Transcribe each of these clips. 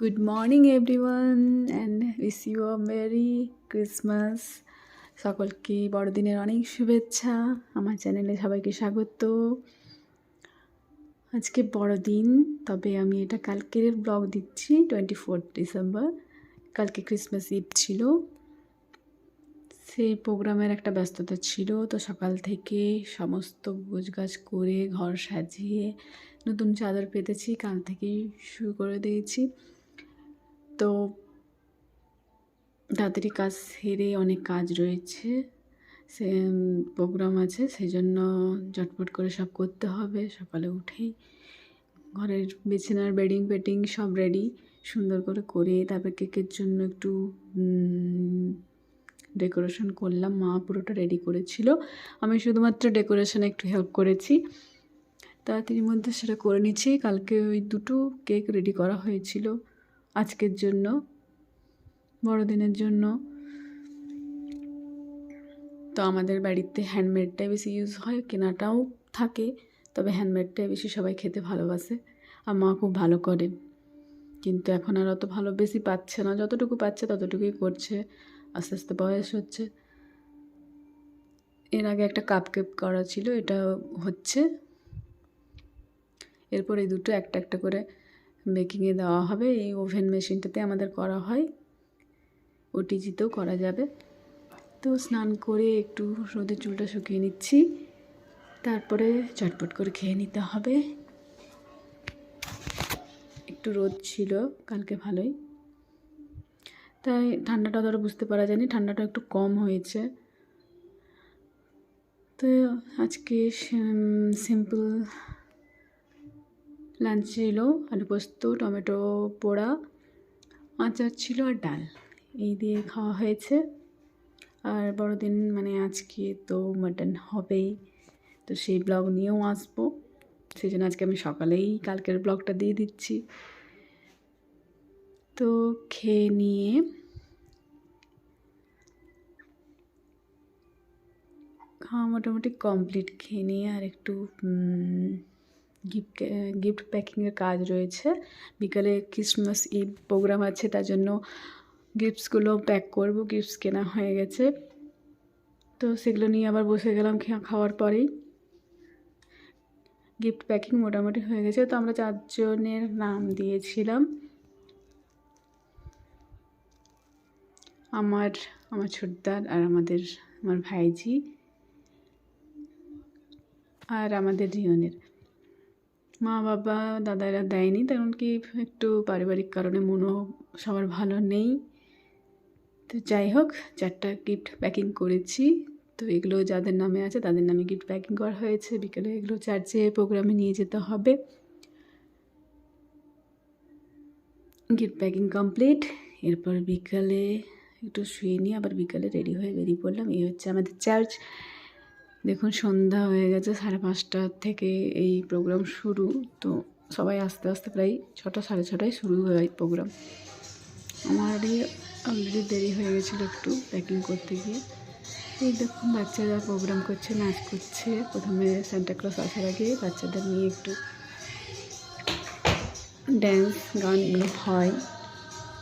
Good morning everyone and wish you a merry Christmas সকলকে বড়দিনের অনেক শুভেচ্ছা। আমার চ্যানেলে সবাইকে স্বাগত। আজকে বড়দিন, তবে আমি এটা কালকের ব্লগ দিচ্ছি টোয়েন্টি ফোর্থ ডিসেম্বর কালকে ক্রিসমাস ইভ ছিল। সেই প্রোগ্রামের একটা ব্যস্ততা ছিল, তো সকাল থেকে সমস্ত গোছগাছ করে, ঘর সাজিয়ে নতুন চাদর পেতেছি, কাল থেকেই শুরু করে দিয়েছি। তো তাড়াতাড়ি কাজ সেরে অনেক কাজ রয়েছে সে প্রোগ্রাম আছে সেই জন্য ঝটপট করে সব করতে হবে, সকালে উঠেই ঘরের বিছানার বেডিং পেটিং সব রেডি সুন্দর করে করে তারপর কেকের জন্য একটু ডেকোরেশন করলাম, মা পুরোটা রেডি করেছিল, আমি শুধুমাত্র ডেকোরেশনে একটু হেল্প করেছি, তাড়াতাড়ির মধ্যে সেটা করে নিচ্ছি, কালকে ওই দুটো কেক রেডি করা হয়েছিল আজকের জন্য, বড়দিনের জন্য। তো আমাদের বাড়িতে হ্যান্ডমেডটাই বেশি ইউজ হয়, কেনাটাও থাকে, তবে হ্যান্ডমেডটাই বেশি সবাই খেতে ভালোবাসে। আর মা খুব ভালো করে কিন্তু এখন আর অত ভালো বেশি পাচ্ছে না। যতটুকু পাচ্ছে ততটুকুই করছে। আস্তে আস্তে বয়স হচ্ছে। এর আগে একটা কাপ কেপ করা ছিল, এটা হচ্ছে। এরপর এই দুটো একটা একটা করে বেকিংয়ে দেওয়া হবে। এই ওভেন মেশিনটাতে আমাদের করা হয়। ওটিজিতেও করা যাবে। তো স্নান করে একটু রোদে চুলটা শুকিয়ে নিচ্ছি। তারপরে চটপট করে খেয়ে নিতে হবে। একটু রোদ ছিল, কালকে ভালোই। তাই ঠান্ডাটা ধরো বুঝতে পারা যায়নি, ঠান্ডাটা একটু কম হয়েছে। তো আজকে সিম্পল লাঞ্চ ছিল আলু পোস্ত, টমেটো পোড়া, আচার ছিল আর ডাল। এই দিয়ে খাওয়া হয়েছে। আর বড়দিন মানে আজকে তো মাটন হবেই। তো সেই ব্লগ নিয়েও আসব। সেই জন্য আজকে আমি সকালেই কালকের ব্লগটা দিয়ে দিচ্ছি। তো খেয়ে নিয়ে খাওয়া মোটামুটি কমপ্লিট খেয়ে নিয়ে আর একটু গিফট গিফট প্যাকিংয়ের কাজ রয়েছে। বিকালে ক্রিসমাস ঈদ প্রোগ্রাম আছে, তার জন্য গিফটসগুলো প্যাক করব গিফটস কেনা হয়ে গেছে। তো সেগুলো নিয়ে আবার বসে গেলাম খাওয়ার পরেই। গিফট প্যাকিং মোটামুটি হয়ে গেছে, তো আমরা চারজনের নাম দিয়েছিলাম। আমার আমার ছোটদার আর আমাদের, আমার ভাইজি। আর আমাদের রিয়নের মা বাবা দাদারা দেয়নি, তেমন কি একটু পারিবারিক কারণে মনও সবার ভালো নেই। তো যাই হোক, চারটা গিফট প্যাকিং করেছি। তো এগুলো যাদের নামে আছে, তাদের নামে গিফট প্যাকিং করা হয়েছে। বিকেলে এগুলো চার্চে প্রোগ্রামে নিয়ে যেতে হবে। গিফট প্যাকিং কমপ্লিট এরপর বিকালে একটু শুয়ে নিয়ে আবার বিকালে রেডি হয়ে বেরিয়ে পড়লাম। এই হচ্ছে আমাদের চার্চ দেখুন, সন্ধ্যা হয়ে গেছে, সাড়ে পাঁচটা থেকে এই প্রোগ্রাম শুরু। তো সবাই আস্তে আস্তে প্রায় ছটা, সাড়ে ছটায় শুরু হয় প্রোগ্রাম আমারই অলরেডি দেরি হয়ে গেছিল একটু প্যাকিং করতে গিয়ে। এই দেখুন, বাচ্চারা প্রোগ্রাম করছে নাচ করছে। প্রথমে ক্লস আসার আগে বাচ্চাদের নিয়ে একটু ড্যান্স গান হয়।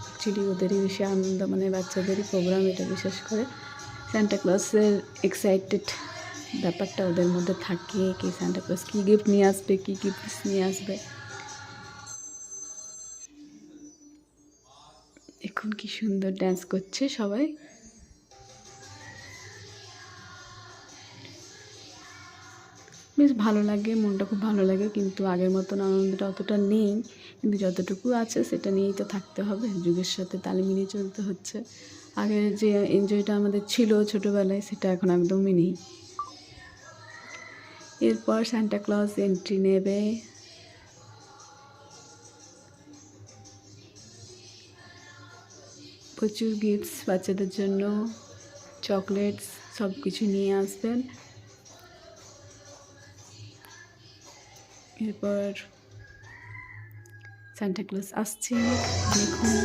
অ্যাকচুয়ালি ওদেরই বেশি আনন্দ মানে বাচ্চাদেরই প্রোগ্রাম এটা বিশেষ করে। ক্লসের এক্সাইটেড ব্যাপারটা ওদের মধ্যে থাকে, কি ক্লস কী গিফট নিয়ে আসবে, কী গিফট নিয়ে আসবে। এখন কি সুন্দর ড্যান্স করছে সবাই। বেশ ভালো লাগে, মনটা খুব ভালো লাগে, কিন্তু আগের মতন আনন্দটা অতটা নেই। কিন্তু যতটুকু আছে সেটা নিয়েই তো থাকতে হবে, যুগের সাথে তাল মিলিয়ে চলতে হচ্ছে। আগের যে এনজয়টা আমাদের ছিল ছোটোবেলায়, সেটা এখন একদমই নেই। এরপর সান্টা ক্লজ এন্ট্রি নেবে। প্রচুর গিফটস বাচ্চাদের জন্য চকলেটস সব কিছু নিয়ে আসবেন। এরপর সান্টাক্লজ আসছে। দেখুন।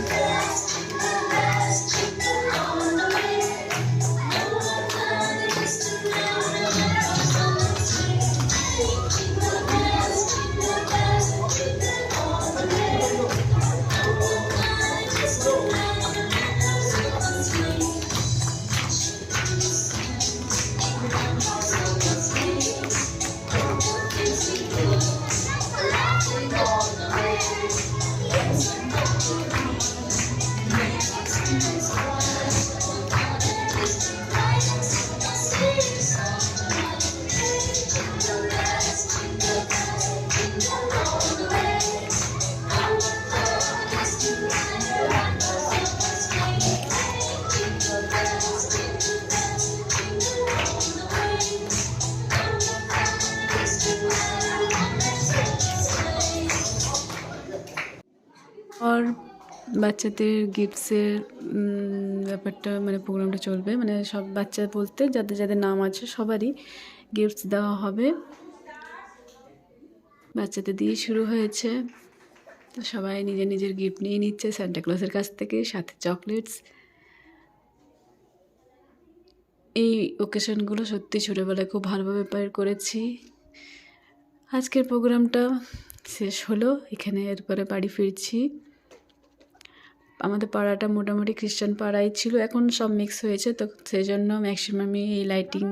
বাচ্চাদের গিফটসের ব্যাপারটা মানে প্রোগ্রামটা চলবে। মানে সব বাচ্চা বলতে যাদের যাদের নাম আছে সবারই গিফটস দেওয়া হবে। বাচ্চাদের দিয়ে শুরু হয়েছে। তো সবাই নিজের নিজের গিফট নিয়ে নিচ্ছে সান্টা ক্লসের কাছ থেকে, সাথে চকলেটস এই ওকেশনগুলো সত্যি ছোটোবেলায় খুব ভালোভাবে পার করেছি। আজকের প্রোগ্রামটা শেষ হলো। এখানে এরপরে বাড়ি ফিরছি। আমাদের পাড়াটা মোটামুটি খ্রিস্টান পাড়াই ছিল, এখন সব মিক্স হয়েছে, তো সেই জন্য ম্যাক্সিমামই এই লাইটিং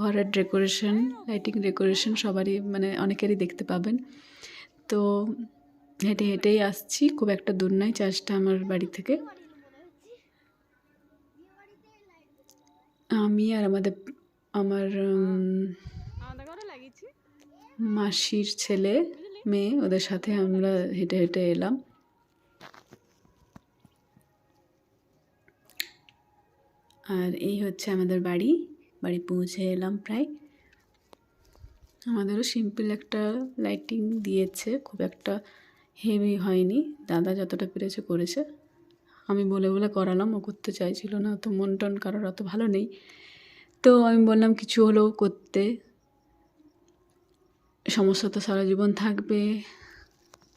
ঘরের ডেকোরেশন লাইটিং ডেকোরেশন সবারই মানে অনেকেরই দেখতে পাবেন। তো হেঁটে হেঁটেই আসছি, খুব একটা দূর নয় চার্চটা আমার বাড়ি থেকে। আমি আর আমাদের, আমার মাসির ছেলে, মেয়ে, ওদের সাথে আমরা হেঁটে হেঁটে এলাম। আর এই হচ্ছে আমাদের বাড়ি। বাড়ি পৌঁছে এলাম প্রায়। আমাদেরও সিম্পল একটা লাইটিং দিয়েছে, খুব একটা হেভি হয়নি। দাদা যতটা পেরেছে করেছে। আমি বলে বলে করালাম, ও করতে চাইছিল না তো মন টন কারোর অত ভালো নেই। তো আমি বললাম, কিছু হলেও করতে। সমস্যা তো সারা জীবন থাকবে,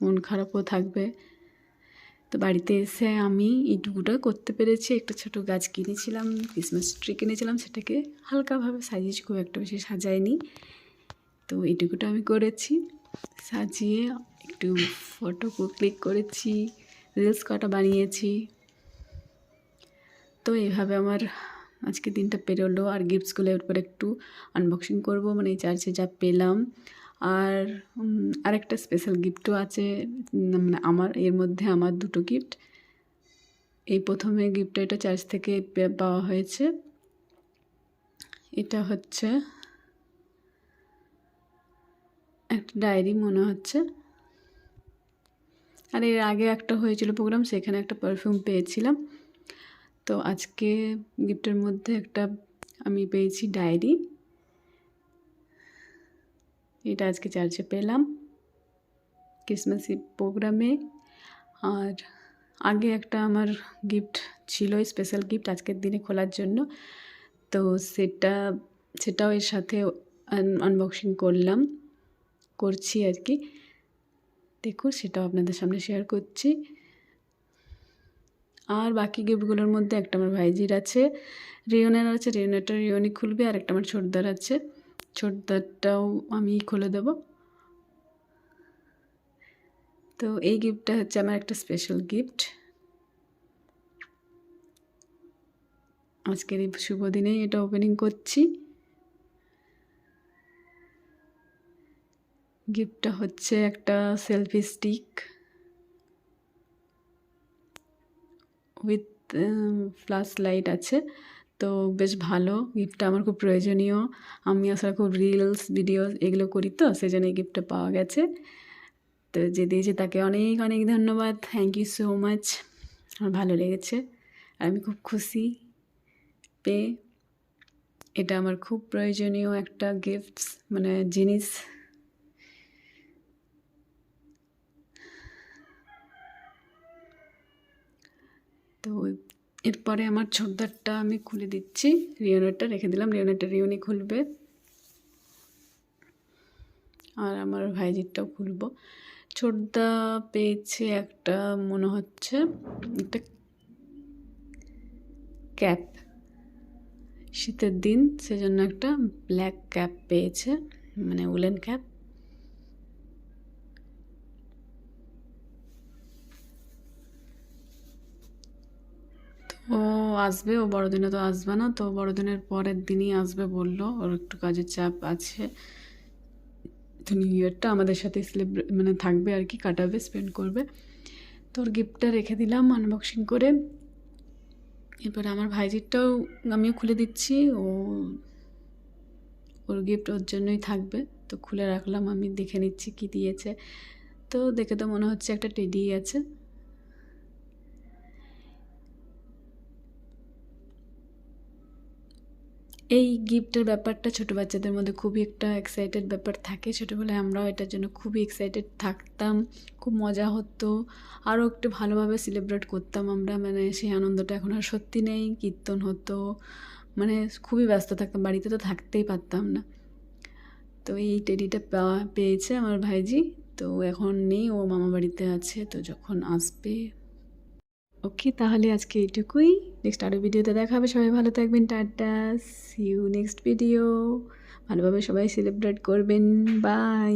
মন খারাপও থাকবে। তো বাড়িতে এসে আমি এইটুকুটা করতে পেরেছি। একটা ছোট গাছ কিনেছিলাম ক্রিসমাস ট্রি কিনেছিলাম, সেটাকে হালকাভাবে সাজিয়েছি, খুব একটা বেশি সাজাইনি তো এইটুকুটা আমি করেছি। সাজিয়ে একটু ফটো ক্লিক করেছি রিলস কটা বানিয়েছি। তো এইভাবে আমার আজকে দিনটা পেরোলো। আর গিফটসগুলো এরপর একটু আনবক্সিং করব মানে চার্চে যা পেলাম। আর আরেকটা স্পেশাল গিফটও আছে মানে আমার, এর মধ্যে আমার দুটো গিফট এই প্রথমে গিফটটা এটা চার্জ থেকে পাওয়া হয়েছে। এটা হচ্ছে একটা ডায়েরি মনে হচ্ছে। আর এর আগে একটা হয়েছিল প্রোগ্রাম সেখানে একটা পারফিউম পেয়েছিলাম। তো আজকে গিফটের মধ্যে একটা আমি পেয়েছি ডায়েরি এটা আজকে চার্চে পেলাম। ক্রিসমাসি প্রোগ্রামে। আর আগে একটা আমার গিফট ছিল, স্পেশাল গিফট আজকের দিনে খোলার জন্য। তো সেটা, সেটাও এর সাথে আনবক্সিং করলাম। করছি আর কি। দেখুন, সেটাও আপনাদের সামনে শেয়ার করছি। আর বাকি গিফটগুলোর মধ্যে একটা আমার ভাইজির আছে। রিওনের আছে রিওনেরটা রিওনি খুলবে, আর একটা আমার ছোটদার আছে। ছোটদারটাও আমি খুলে দেব। তো এই গিফটটা হচ্ছে আমার একটা স্পেশাল গিফট আজকের এই শুভ দিনেই এটা ওপেনিং করছি। গিফটটা হচ্ছে একটা selfie stick with flash light আছে। তো বেশ ভালো। গিফটটা আমার খুব প্রয়োজনীয়। আমি আসলে খুব রিলস ভিডিও এগুলো করি তো সেই জন্য এই গিফটটা পাওয়া গেছে। তো যে দিয়েছে তাকে অনেক অনেক ধন্যবাদ। থ্যাংক ইউ সো মাচ আমার ভালো লেগেছে। আর আমি খুব খুশি পেয়ে এটা আমার খুব প্রয়োজনীয় একটা গিফটস মানে জিনিস। তো এরপরে আমার ছোটদারটা আমি খুলে দিচ্ছি। রিওনেরটা রেখে দিলাম। রিওনেরটা রিওনি খুলবে। আর আমার ভাইজিরটাও খুলবো। ছোটদা পেয়েছে একটা, মনে হচ্ছে, একটা ক্যাপ। শীতের দিন সেজন্য একটা ব্ল্যাক ক্যাপ পেয়েছে মানে উলেন ক্যাপ ও আসবে, ও বড়দিনে তো আসবে না, তো বড়দিনের পরের দিনই আসবে বলল, ওর একটু কাজের চাপ আছে। তো নিউ ইয়ারটা আমাদের সাথে সেলিব্রেট মানে থাকবে আর কি, কাটাবে স্পেন্ড করবে। তো ওর গিফটটা রেখে দিলাম আনবক্সিং করে। এরপর আমার ভাইজিরটাও আমিও খুলে দিচ্ছি, ও, ওর গিফট ওর জন্যই থাকবে। তো খুলে রাখলাম, আমি দেখে নিচ্ছি কি দিয়েছে। তো দেখে তো মনে হচ্ছে একটা টেডি আছে। এই গিফটের ব্যাপারটা ছোটো বাচ্চাদের মধ্যে খুবই একটা এক্সাইটেড ব্যাপার থাকে। ছোটোবেলায় আমরাও এটার জন্য খুবই এক্সাইটেড থাকতাম, খুব মজা হতো। আরও একটু ভালোভাবে সেলিব্রেট করতাম আমরা মানে সেই আনন্দটা এখন আর সত্যি নেই, কীর্তন হতো মানে খুবই ব্যস্ত থাকতাম, বাড়িতে তো থাকতেই পারতাম না। তো এই টেডিটা পাওয়া পেয়েছে আমার ভাইজি, তো এখন নেই, ও মামা বাড়িতে আছে, তো যখন আসবে ওকে তাহলে আজকে এইটুকুই। নেক্সট আরও ভিডিওতে দেখা হবে সবাই ভালো থাকবেন। Tata. See you next video ভালোভাবে সবাই সেলিব্রেট করবেন। বাই